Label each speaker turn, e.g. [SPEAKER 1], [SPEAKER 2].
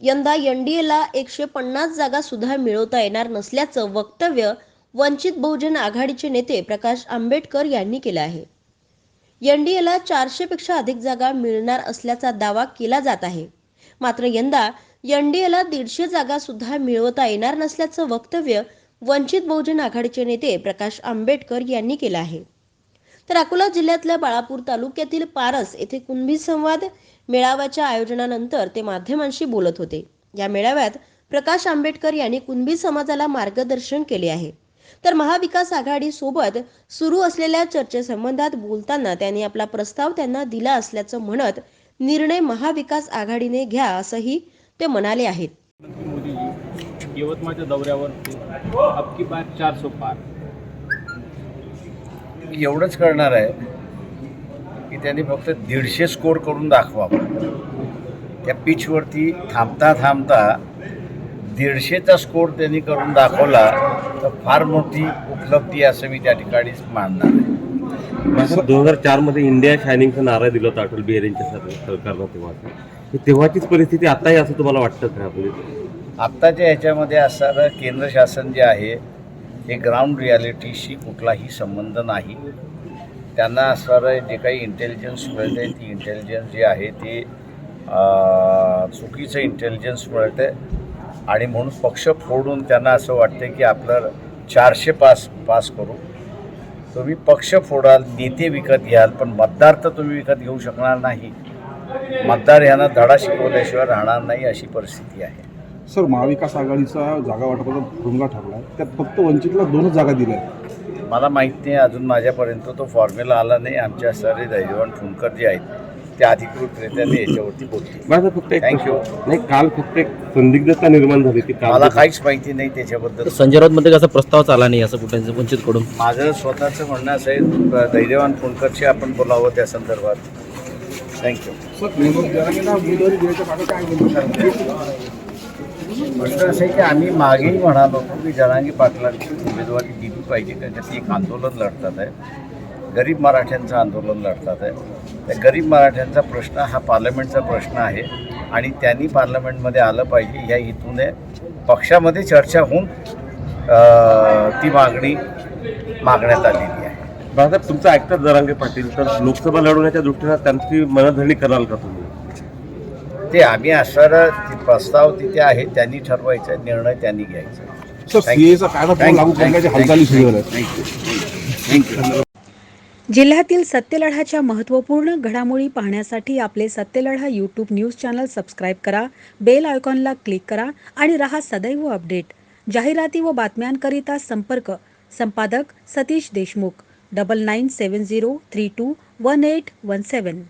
[SPEAKER 1] यंदा एनडीएला एकशे पन्नास जागा सुद्धा मिळवता येणार नसल्याचं वक्तव्य वंचित बहुजन आघाडीचे नेते प्रकाश आंबेडकर यांनी केलं आहे. एनडीएला चारशेपेक्षा अधिक जागा मिळणार असल्याचा दावा केला जात आहे. मात्र यंदा एनडीएला दीडशे जागा सुद्धा मिळवता येणार नसल्याचं वक्तव्य वंचित बहुजन आघाडीचे नेते प्रकाश आंबेडकर यांनी केलं आहे. तर अकोला जिल्ह्यातल्या बाळापूर तालुक्यातील पारस येथे कुंभी संवाद मेळाव्याच्या आयोजनानंतर ते माध्यमांशी बोलत होते. या मेळाव्यात प्रकाश आंबेडकर यांनी कुणबी समाजाला मार्गदर्शन केले आहे. तर महाविकास आघाडी सोबत सुरू असलेल्या चर्चेसंबंधात बोलताना त्यांनी आपला प्रस्ताव त्यांना दिला असल्याचं म्हणत निर्णय महाविकास आघाडीने घ्या असंही ते म्हणाले आहेत.
[SPEAKER 2] यवतमाळच्या दौऱ्यावर अब की बार चार सो पार.
[SPEAKER 3] एवढंच करणार आहे की त्यांनी फक्त दीडशे स्कोर करून दाखवावं त्या पिचवरती थांबता थांबता दीडशेचा स्कोर त्यांनी करून दाखवला तर फार मोठी उपलब्धी असं मी त्या ठिकाणीच मानणार आहे.
[SPEAKER 4] दोन हजार चारमध्ये इंडिया शायनिंगचा नारा दिला होता अटल बिहारी यांच्या सर- सरकारनं तेव्हा. तेव्हाचीच परिस्थिती आताही असं तुम्हाला वाटतं का? म्हणजे
[SPEAKER 3] आत्ताच्या ह्याच्यामध्ये असणारं केंद्र शासन जे आहे हे ग्राउंड रियालिटीशी कुठलाही संबंध नाही. त्यांना असणारं जे काही इंटेलिजन्स मिळते ती इंटेलिजन्स जे आहे ते चुकीचं इंटेलिजन्स मिळते आणि म्हणून पक्ष फोडून त्यांना असं वाटतं की आपलं चारशे पास पास करू. तुम्ही पक्ष फोडाल नेते विकत घ्याल पण मतदार तर तुम्ही विकत घेऊ शकणार नाही. मतदार यांना धडा शिकवल्याशिवाय राहणार नाही अशी परिस्थिती आहे.
[SPEAKER 5] सर महाविकास आघाडीचा जागा वाटपाचा भुंगा ठरला आहे त्यात फक्त वंचितला दोनच जागा दिल्या आहेत
[SPEAKER 3] मला माहीत नाही अजून माझ्यापर्यंत तो फॉर्म्युला आला नाही. आमच्या सारे दैजवान फुंकर जे आहेत ते अधिकृतरित्या ते याच्यावरती बोलतील.
[SPEAKER 4] माझं फक्त एक
[SPEAKER 3] you.
[SPEAKER 4] नाही काल फक्त एक संदिग्धता निर्माण झाली ती काल
[SPEAKER 3] मला काहीच माहिती नाही त्याच्याबद्दल.
[SPEAKER 6] संजय राऊतमध्ये कसा प्रस्ताव चाला नाही असं कुठे वंचितकडून?
[SPEAKER 3] माझं स्वतःचं म्हणणं असं आहे धैर्यवान फुंकरशी आपण बोलावं त्या संदर्भात. थँक्यू
[SPEAKER 5] सर
[SPEAKER 3] गोष्ट असं आहे की आम्ही मागेही म्हणालो होतो की जरांगी पाटलांची उमेदवारी दिली पाहिजे कारण एक आंदोलन लढतात आहे. गरीब मराठ्यांचं आंदोलन लढतात आहे. त्या गरीब मराठ्यांचा प्रश्न हा पार्लमेंटचा प्रश्न आहे आणि त्यांनी पार्लमेंटमध्ये आलं पाहिजे. या हेतूने पक्षामध्ये चर्चा होऊन ती मागणी मागण्यात आलेली आहे.
[SPEAKER 4] बाळासाहेब तुमचं ऐकतात जरांगे पाटील तर लोकसभा लढवण्याच्या दृष्टीनं त्यांची मनधरणी कराल का तुम्ही?
[SPEAKER 3] ते आम्ही असणारा प्रस्ताव तिथे आहे त्यांनी ठरवायचा निर्णय त्यांनी घ्यायचा.
[SPEAKER 7] जिल्ह्यातील सत्यलढाच्या महत्त्वपूर्ण घडामोडी पाहण्यासाठी आपले Satyaladha YouTube news channel subscribe करा बेल आयकॉनला क्लिक करा आणि रहा सदैव अपडेट जाहिराती व बातम्यांकरिता संपर्क संपादक Satish Deshmukh double nine seven zero three two one eight one seven